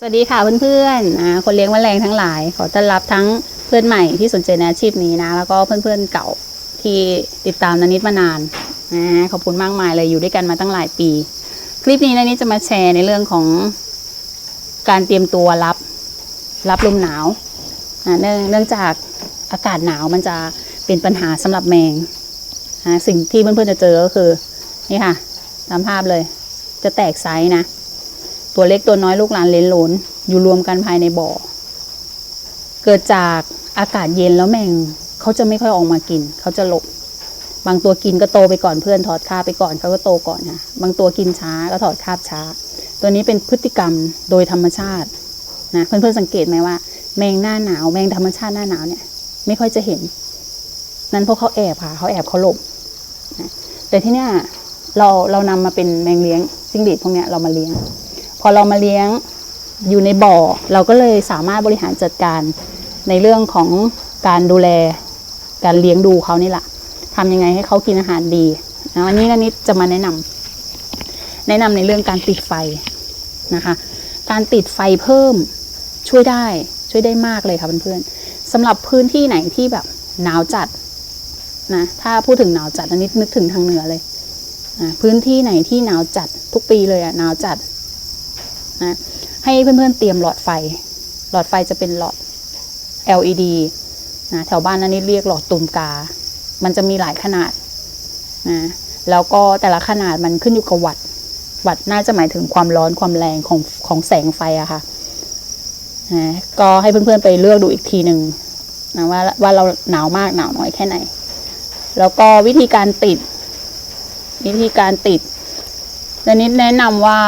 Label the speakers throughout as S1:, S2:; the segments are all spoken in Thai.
S1: สวัสดีค่ะเพื่อนๆคนเลี้ยงแมลงทั้งหลาย ขอต้อนรับทั้งเพื่อนใหม่ที่สนใจในอาชีพนี้นะ แล้วก็เพื่อนๆเก่าที่ติดตามนานิดมานานนะขอบคุณมากมายเลยอยู่ด้วยกันมาตั้งหลายปี คลิปนี้นานิดจะมาแชร์ในเรื่องของการเตรียมตัวรับรับลมหนาวเนื่องเนื่องจากอากาศหนาวมันจะเป็นปัญหาสำหรับแมงอ่าสิ่งที่เพื่อนๆจะเจอก็คือนี่ค่ะตามภาพเลย จะแตกไซส์นะ ตัวเล็กตัวน้อยลูกหลานเลนหลนอยู่รวมกันภายในบ่อ เกิดจากอากาศเย็นแล้วแมงเขาจะไม่ค่อยออกมากิน เขาจะหลบบางตัวกินก็โตไปก่อนเพื่อนถอดคาบไปก่อนเขาก็โตก่อนนะบางตัวกินช้าก็ถอดคาบช้า ตัวนี้เป็นพฤติกรรมโดยธรรมชาตินะเพื่อนๆสังเกตไหมว่า แมงหน้าหนาวแมงธรรมชาติหน้าหนาวเนี่ย ไม่ค่อยจะเห็น นั่นเพราะเขาแอบค่ะเขาแอบเขาหลบนะแต่ที่เนี้ยเราเรานำมาเป็นแมงเลี้ยงจิ้งหรีดพวกเนี้ยเรามาเลี้ยง อเรามาเลี้ยงอยู่ในบ่อ เราก็เลยสามารถบริหารจัดการในเรื่องของการดูแล การเลี้ยงดูเขานี่แหละทำยังไงให้เขากินอาหารดีนะวันนี้นันนิดจะมาแนะนำแนะนำในเรื่องการติดไฟนะคะ การติดไฟเพิ่มช่วยได้ช่วยได้มากเลยค่ะเพื่อนๆสำหรับพื้นที่ไหนที่แบบหนาวจัดนะถ้าพูดถึงหนาวจัดอันนี้นึกถึงทางเหนือเลยนะพื้นที่ไหนที่หนาวจัดทุกปีเลยอะหนาวจัด นะให้เพื่อนๆเตรียมหลอดไฟ หลอดไฟจะเป็นหลอด LED นะแถวบ้านนั้นนี่เรียกหลอดตุ่มกา มันจะมีหลายขนาดนะแล้วก็แต่ละขนาดมันขึ้นอยู่กับวัตต์วัตต์น่าจะหมายถึงความร้อนความแรงของของแสงไฟอะค่ะนะก็ให้เพื่อนๆไปเลือกดูอีกทีหนึ่งนะว่าว่าเราหนาวมากหนาวน้อยแค่ไหน แล้วก็วิธีการติด วิธีการติดดันิดแนะนำว่า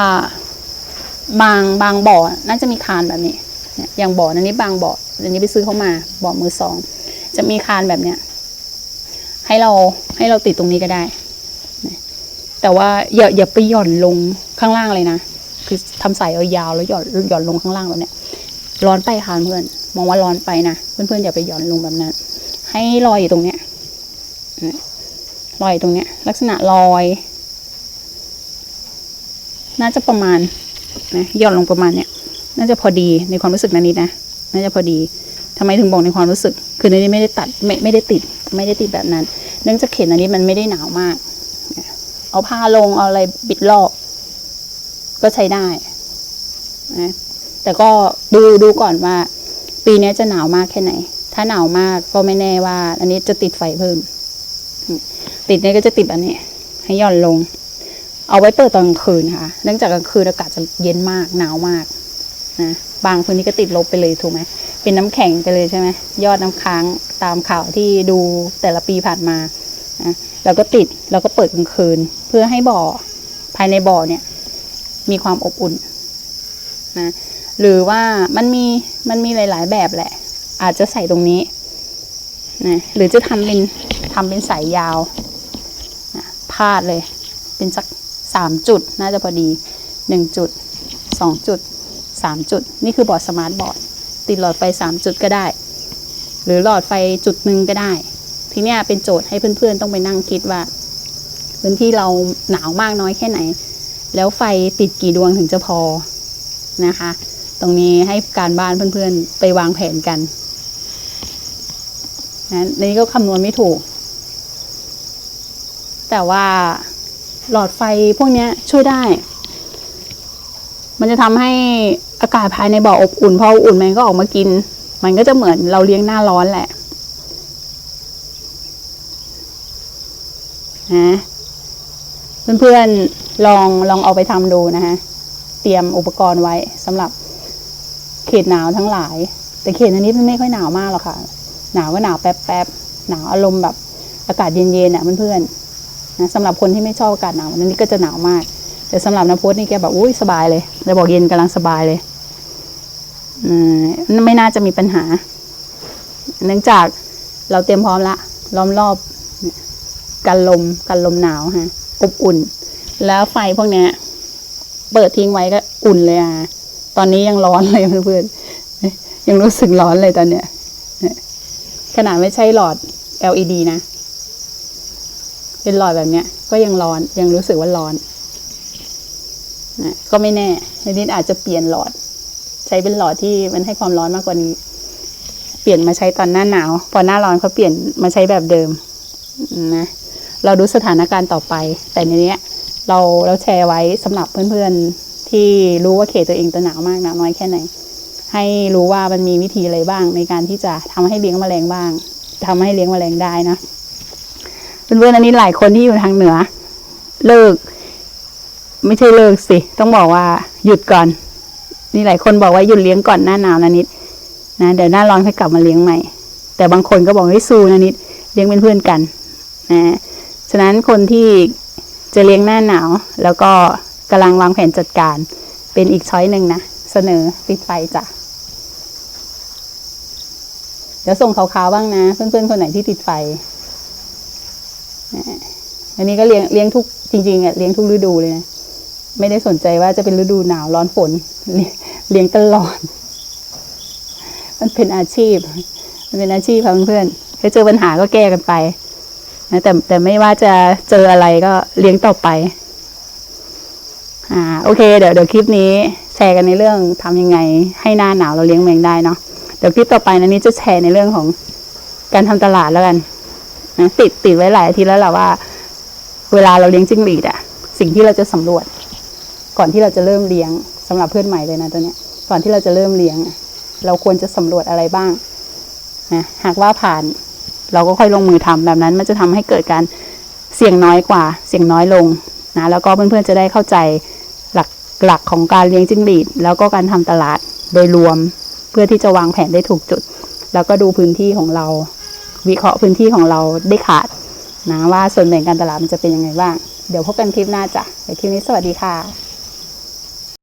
S1: บางบางบ่อน่าจะมีคานแบบนี้เนี่ยอย่างบ่อนันนี้บางบ่ออันนี้ไปซื้อเข้ามาบ่อมือสอง จะมีคานแบบเนี้ยให้เราให้เราติดตรงนี้ก็ได้ แต่ว่าอย่าอย่าไปหย่อนลงข้างล่างเลยนะ คือทำสายยาวๆแล้วหย่อนหย่อนลงข้างล่างแบบเนี้ยร้อนไปค่ะเพื่อน มองว่าร้อนไปนะเพื่อนๆอย่าไปหย่อนลงแบบนั้น ให้ลอยอยู่ตรงเนี้ยลอยอยู่ตรงเนี้ย ลักษณะลอย น่าจะประมาณ นะย่อนลงประมาณเนี้ยน่าจะพอดีในความรู้สึกนันนี้นะน่าจะพอดีทำไมถึงบอกในความรู้สึก คือนันนี้ไม่ได้ตัดไม่ไม่ได้ติดไม่ได้ติดแบบนั้น เนื่องจากเข็นอันนี้มันไม่ได้หนาวมาก เอาผ้าลงเอาอะไรบิดรอบก็ใช้ได้นะแต่ก็ดูดูก่อนว่า ปีนี้จะหนาวมากแค่ไหน ถ้าหนาวมากก็ไม่แน่ว่า อันนี้จะติดไฟเพิ่ม ติดเนี่ยก็จะติดอันนี้ ให้ย่อนลง เอาไว้เปิดตอนกลางคืนค่ะ เนื่องจากกลางคืนอากาศจะเย็นมากหนาวมากนะบางพื้นที่ก็ติดลบไปเลยถูกไหมเป็นน้ำแข็งไปเลยใช่ไหมยอดน้ำค้างตามข่าวที่ดูแต่ละปีผ่านมานะแล้วก็ติดแล้วก็เปิดกลางคืน เพื่อให้บ่อภายในบ่อเนี่ย มีความอบอุ่นนะหรือว่ามันมีมันมีหลาย ๆ แบบแหละ อาจจะใส่ตรงนี้นะหรือจะทำเป็นทำเป็นสายยาวนะพาดเลย เป็นสัก สามจุด น่าจะพอดีหนึ่งจุดสองจุดสามจุด นี่คือบอร์ดสมาร์ทบอร์ดติดหลอดไฟสามจุดก็ได้ หรือหลอดไฟจุดหนึ่งก็ได้ ทีนี้เป็นโจทย์ให้เพื่อนๆ ต้องไปนั่งคิดว่าพื้นที่เราหนาวมากน้อยแค่ไหน แล้วไฟติดกี่ดวงถึงจะพอนะคะ ตรงนี้ให้การบ้านเพื่อนๆ ไปวางแผนกันนะนี่ก็คำนวณไม่ถูก แต่ว่า หลอดไฟพวกนี้ช่วยได้ มันจะทำให้อากาศภายในบ่ออบอุ่นพออุ่นมันก็ออกมากิน มันก็จะเหมือนเราเลี้ยงหน้าร้อนแหละนะเพื่อนๆลองลองเอาไปทำดูนะคะเตรียมอุปกรณ์ไว้สำหรับเขตหนาวทั้งหลาย แต่เขตอันนี้มันไม่ค่อยหนาวมากหรอกค่ะ หนาวก็หนาวแป๊บๆหนาวอารมณ์แบบอากาศเย็นๆอะเพื่อนๆ นะสำหรับคนที่ไม่ชอบอากาศหนาวอันนี้ก็จะหนาวมาก แต่สำหรับนภพนี่แกแบบอุ้ยสบายเลยเลยบอกเย็นกำลังสบายเลยอืมไม่น่าจะมีปัญหา เนื่องจากเราเตรียมพร้อมละล้อมรอบกันลมกันลมหนาวฮะอบอุ่น แล้วไฟพวกเนี้ยเปิดทิ้งไว้ก็อุ่นเลยอะตอนนี้ยังร้อนเลยเพื่อนยังรู้สึกร้อนเลยตอนเนี้ยขนาดไม่ใช่หลอด LED นะ เป็นหลอดแบบเนี้ย ก็ยังร้อนยังรู้สึกว่าร้อนนะก็ไม่แน่ในนิดอาจจะเปลี่ยนหลอด ใช้เป็นหลอดที่มันให้ความร้อนมากกว่านี้ เปลี่ยนมาใช้ตอนหน้าหนาว พอหน้าร้อนเขาเปลี่ยนมาใช้แบบเดิมนะเราดูสถานการณ์ต่อไป แต่ในเนี้ยเราเราแชร์ไว้สำหรับเพื่อนๆ ที่รู้ว่าเขตตัวเองจะหนาวมากหนาวน้อยแค่ไหน ให้รู้ว่ามันมีวิธีอะไรบ้างในการที่จะทำให้เลี้ยงแมลงบ้างทำให้เลี้ยงแมลงได้นะ เพื่อนๆอันนี้หลายคนที่อยู่ทางเหนือ เลิก ไม่ใช่เลิกสิ ต้องบอกว่าหยุดก่อน นี่หลายคนบอกว่าหยุดเลี้ยงก่อนหน้าหนาวนะนิดนะเดี๋ยวหน้าร้อนค่อยกลับมาเลี้ยงใหม่ แต่บางคนก็บอกให้สู้นะนิดเลี้ยงเป็นเพื่อนกันนะฉะนั้นคนที่จะเลี้ยงหน้าหนาว แล้วก็กำลังวางแผนจัดการ เป็นอีกช้อยหนึ่งนะเสนอปิดไฟจ้ะเดี๋ยวส่งขาวๆบ้างนะ เพื่อนๆคนไหนที่ติดไฟ อันนี้ก็เลี้ยงเลี้ยงทุกจริงๆอะเลี้ยงทุกฤดูเลยนะไม่ได้สนใจว่าจะเป็นฤดูหนาวร้อนฝน เลี้ยงตลอด มันเป็นอาชีพ มันเป็นอาชีพค่ะเพื่อนๆถ้าเจอปัญหาก็แก้กันไปนะแต่แต่ไม่ว่าจะเจออะไรก็เลี้ยงต่อไปอ่าโอเค เดี๋ยวเดี๋ยวคลิปนี้แชร์กันในเรื่องทำยังไง ให้หน้าหนาวเราเลี้ยงแมงได้เนาะเดี๋ยวคลิปต่อไปนะนี้จะแชร์ในเรื่องของการทำตลาดแล้วกันนะติดติดไว้หลายอาทีแล้วแหละว่า เวลาเราเลี้ยงจิ้งหรีดอะสิ่งที่เราจะสำรวจ ก่อนที่เราจะเริ่มเลี้ยงสำหรับเพื่อนใหม่เลยนะตัวเนี้ยก่อนที่เราจะเริ่มเลี้ยง เราควรจะสำรวจอะไรบ้างนะหากว่าผ่านเราก็ค่อยลงมือทำแบบนั้น มันจะทำให้เกิดการเสี่ยงน้อยกว่า เสี่ยงน้อยลงนะแล้วก็เพื่อนๆจะได้เข้าใจหลักหลักของการเลี้ยงจิ้งหรีด แล้วก็การทำตลาดโดยรวม เพื่อที่จะวางแผนได้ถูกจุด แล้วก็ดูพื้นที่ของเรา วิเคราะห์พื้นที่ของเราได้ขาด นะว่าส่วนแบ่งการตลาดมันจะเป็นยังไงบ้าง เดี๋ยวพบกันคลิปหน้าจ้ะเดี๋ยวคลิปนี้สวัสดีค่ะ